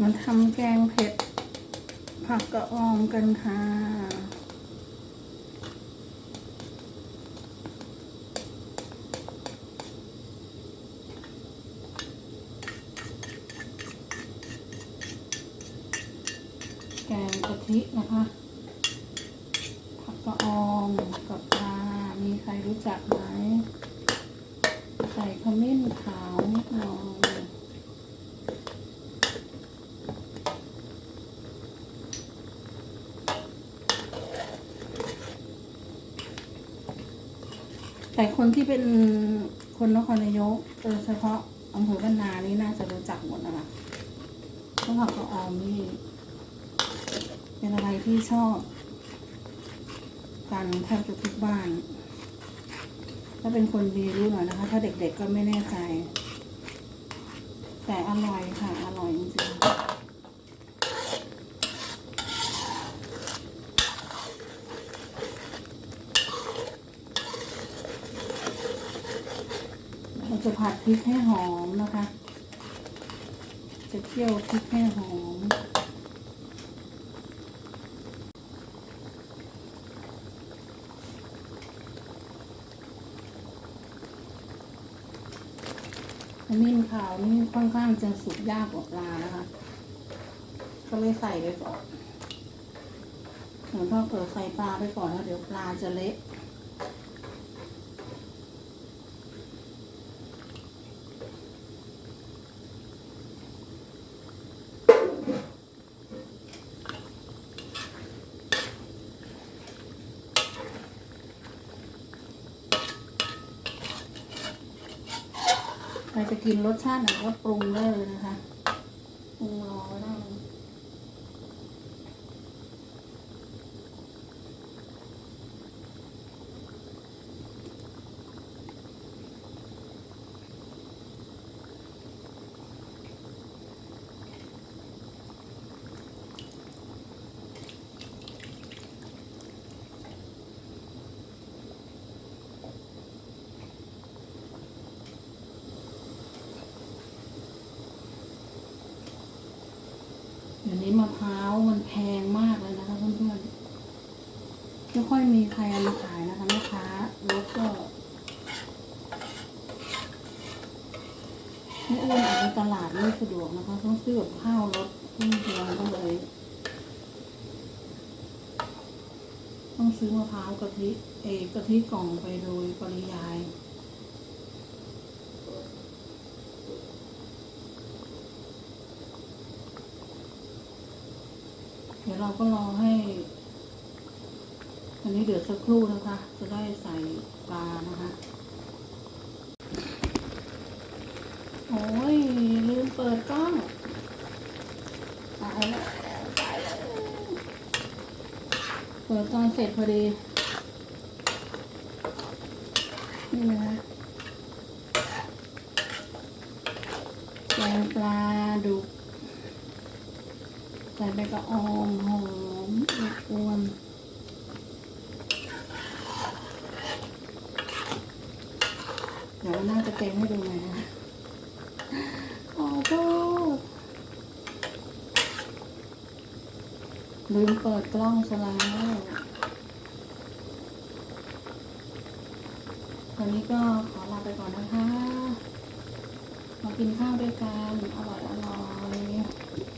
มาทำแกงเผ็ดผักกระออมกันค่ะ แกงกะทินะคะ ผักกระออมกับปลา มีใครรู้จักไหม ใส่ขมิ้นขาวนิดหน่อยแต่คนที่เป็นคนนครนายกโดยเฉพาะอำเภอบ้านนานี่น่าจะรู้จักหมดนะคะเพราะผักกระออมนี่ เป็นอะไรที่ชอบ กันแทบจะทุกบ้าน ถ้าเป็นคนมีรู้หน่อยนะคะ ถ้าเด็กๆก็ไม่แน่ใจ แต่อร่อยค่ะ อร่อยจริงๆเราจะผัดพริกให้หอมนะคะ จะเคี่ยวพริกให้หอม ขมิ้นขาวนี่ค่อนข้างจะสุกยากกว่าปลานะคะ ก็เลยใส่ไปก่อนเหมือนพ่อเปิดใส่ปลาไปก่อนแล้วเดี๋ยวปลาจะเละ ใครจะกินรสชาติไหนก็ปรุงได้เลยนะคะปรุงรอไว้ได้ นี้มะพร้าวมันแพงมากเลยนะคะเพื่อนๆไม่ค่อยมีใครเอามาขายนะคะแม่ค้ารถก็ไม่อ้วนออกไปตลาดไม่สะดวกนะคะ ต้องซื้อกับข้าวรถที่เดียวก็เลย ต้องซื้อมะพร้าวกะทิเอกกะทิกล่องไปโดยปริยาย เดี๋ยวเราก็รอให้ อันนี้เดือดสักครู่นะคะ จะได้ใส่ปลานะคะ โอ้ย ลืมเปิดกล้องตายแล้วตายแล้วเปิดตอนเสร็จพอดี นี่นะคะแกงปลาดุก ใส่ใบกระออมหอมอบอวนเดี๋ยวน่าจะเต็มให้ดูหน่อยนะขอโทษลืมเปิดกล้องซะแล้วตอนนี้ก็ขอลาไปก่อนนะคะ มากินข้าวด้วยกัน อร่อยอร่อย